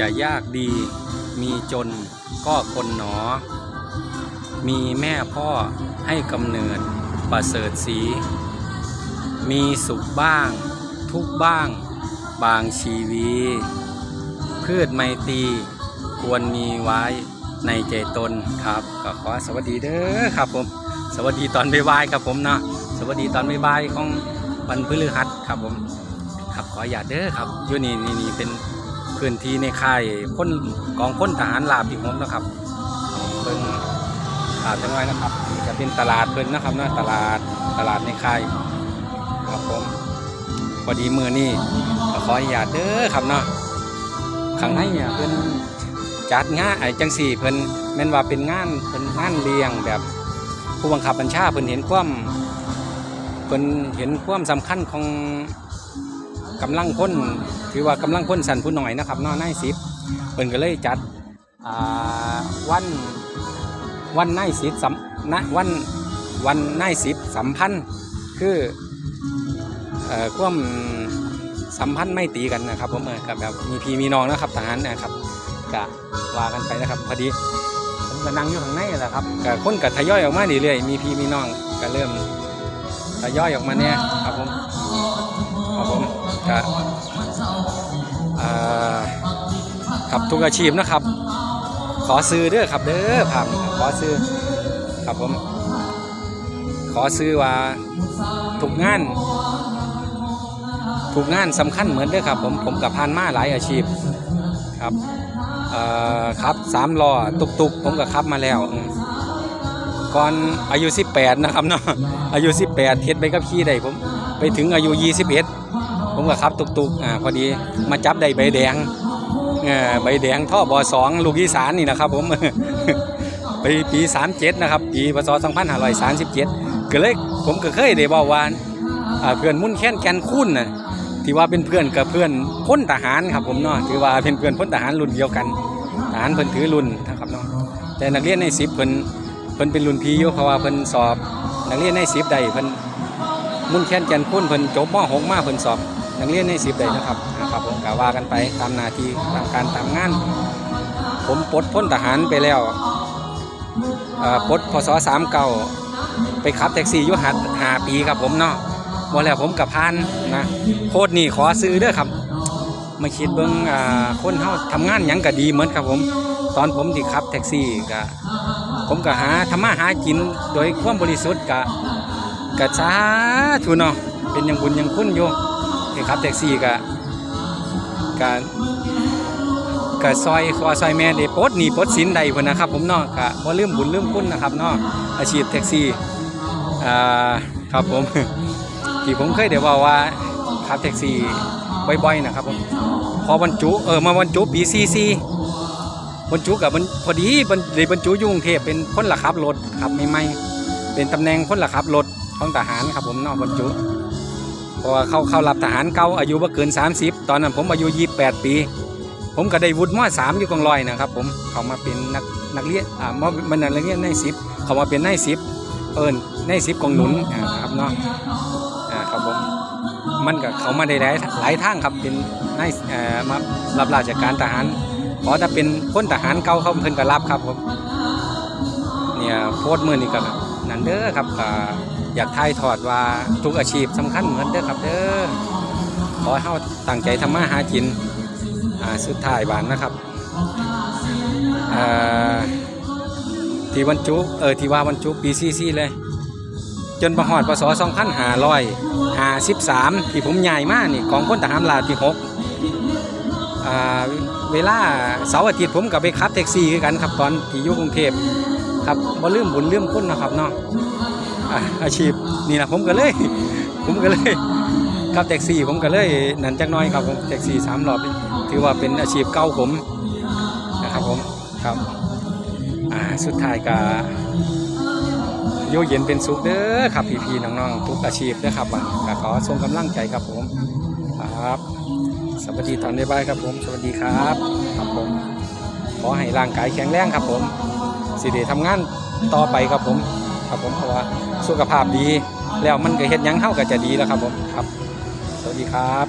จะยากดี มีจนก็คนหนอ มีแม่พ่อให้กำเนิดประเสริฐสี มีสุขบ้าง ทุกบ้าง บางชีวี พืชไมตรีควรมีไว้ในใจตนครับ ก็ขอสวัสดีเด้อครับผม สวัสดีตอนบ่ายๆครับผมเนาะสวัสดีตอนบ่ายๆของวันพฤหัสครับผม ครับขออย่าเด้อครับยูนี่นี่นี่เป็น พื้นที่ในค่ายพ้นกองพ้นทหารลาบที่ผมนะครับเพิ่งขาดจังไว้นะครับจะเป็นตลาดเพิ่นนะครับเนะตลาดตลาดในค่ายครับผมพอดีมือนี่ขออย่าตเด้อครับเนาะข้างในเนี่ยเพิ่นจัดงานไอ้จังสี่เพิ่นแม่นว่าเป็นงานเป็นงานเลี้ยงแบบผู้บังคับบัญชาเพิ่นเห็นความเพิ่นเห็นความสำคัญของ กำลังพ้นถือว่ากำลังพ้นสันผู้หน่อยนะครับนอนายสิบเพิ่นก็เลยจัดวันวันนายสิบสัมนะวันวันนายสิบสัมพันธ์คือเอ่อควมสัมพันธ์ไม่ตีกันนะครับผมเออกับแบบมีพี่มีน้องนะครับทหารนะครับกะว่ากันไปนะครับพอดีผมก็นั่งอยู่ข้างในแหละครับกะคนก็ทยอยออกมาเรื่อยๆมีพี่มีน้องก็เริ่มทยอยออกมาเนี่ยครับผมครับผม ก็ขับทุกอาชีพนะครับ ขอซื้อเด้อครับเด้อผ่านขอซื้อครับผมขอซื้อว่าทุกงานทุกงานสำคัญเหมือนเด้อครับผมผมกับพานมาหลายอาชีพครับครับสามล้อตุกตุกผมก็ขับมาแล้วก่อนอายุ 18 นะครับเนาะอายุ 18เฮ็ดไปกับขี่ได้ผมไปถึงอายุ 21 ผมก็ขับตุกๆอ่าพอดีมาจับได้ใบแดงใบแดงท่อบอสองลูกอีสานนี่นะครับผมไปปี37นะครับ ปีพศ2537ก็เลยผมก็เคยได้บอกว่าอ่าเพื่อนมุ่นแค้นแกนคุ้นน่ะที่ว่าเป็นเพื่อนกับเพื่อนพ้นทหารครับผมเนาะถือว่าเป็นเพื่อนพ้นทหารรุ่นเดียวกันทหารเพิ่นถือรุ่นนะครับเนาะแต่นักเรียนใน10เพิ่นเพิ่นเป็นรุ่นพี่อยู่เพราะว่าเพิ่นสอบ นักเรียนใน10ได้เพิ่นมุ่นแค้นแกนคุ้นเพิ่นจบม .6 มาเพิ่นสอบ นักเรียนใน10ได้นะครับนะครับผมกว่ากันไปตามหนาทีตามการตามงาน ผมปลดพ้นทหารไปแล้วปลดพศ39ไปขับแท็กซี่ยู่หัดหาปีครับผมเนาะบ่แล้วผมกับพานนะโคตรนี่ขอซื้อเด้อครับมาคิดเบิ่งอ่าคนเฮาทำงานยังก็ดีเหมือนครับผม ตอนผมที่ขับแท็กซี่ก็ผมก็หาทำมาหากินโดยความบริสุทธิ์ก็กะสาธุเนาะเป็นอยังบุญอยังคุณอยู่ ที่ขับแท็กซี่กะกะกะซอยคอซอยแม่ได้ปดหนีปดสินใดพุ่นนะครับ ผมเนาะกะบ่ลืมบุญลืมคุณนะครับเนาะอาชีพแท็กซี่อ่าครับผมที่ผมเคยได้ว่าว่าขับแท็กซี่บ่อยๆนะครับผมพอบรรจุเออมาบรรจุปีซีซีบรรจุกับมันพอดีบรรได้บรรจุยุ่งเทพเป็นคนละขับรถขับใหม่เป็นตำแหน่งคนละขับรถของทหารครับผมนอกบรรจุ ราะว่าเขาเข้ารับทหารเก่าอายุบ่เกิน 30 ตอนนั้นผมอายุ 28 ปี ผมก็ได้วุฒิม .3 อยู่กองร้อยนะครับผมเขามาเป็นนักนักเรียนอ่ามมันนักเรียนในสิบเขามาเป็นในสิบเอิญในสิบกองหนุนอ่าครับเนาะอ่าครับผมมันก็เขามาได้หลายหลายทางครับเป็นในเอ่อมารับราชการทหารขอถ้าเป็นคนทหารเก่าเขาเพิ่นก็รับครับผมเนี่ยโพสต์มือนี่ก็นั่นเด้อครับก็ อยากทายทอดว่าทุกอาชีพสำคัญเหมือนเด้อครับเด้อขอให้เฮาตั้งใจทำมาหากินอ่าสุดท้ายบานนะครับอ่าที่วันจุเออที่ว่าวันจุปีซีซีเลย จนประหอดพศ2553ที่ผมใหญ่มากนี่กองพลทหารลาที่6อ่าเวลาเสาร์อาทิตย์ผมกับไปขับแท็กซี่กันครับตอนที่อยู่กรุงเทพครับบ่ลืมบุญลืมคุณนะครับเนาะ อาชีพนี่นะผมก็เลย ผมก็เลยขับแท็กซี่ผมก็เลยนั่นจักหน้อยครับผมแท็กซี่สามรอบถือว่าเป็นอาชีพเก่าผมนะครับผมครับอ่าสุดท้ายก็โยเย็นเป็นสุขเด้อครับพี่ๆน้องๆทุกอาชีพเด้อครับก็ขอส่งกำลังใจครับผมครับสวัสดีตอนในบ้านครับผม สวัสดีครับครับผมขอให้ร่างกายแข็งแรงครับผมสิได้ทำงานต่อไปครับผม ครับผมเพราะว่าสุขภาพดีแล้วมันก็เฮ็ดยังเข้าก็จะดีแล้วครับผมครับ สวัสดีครับ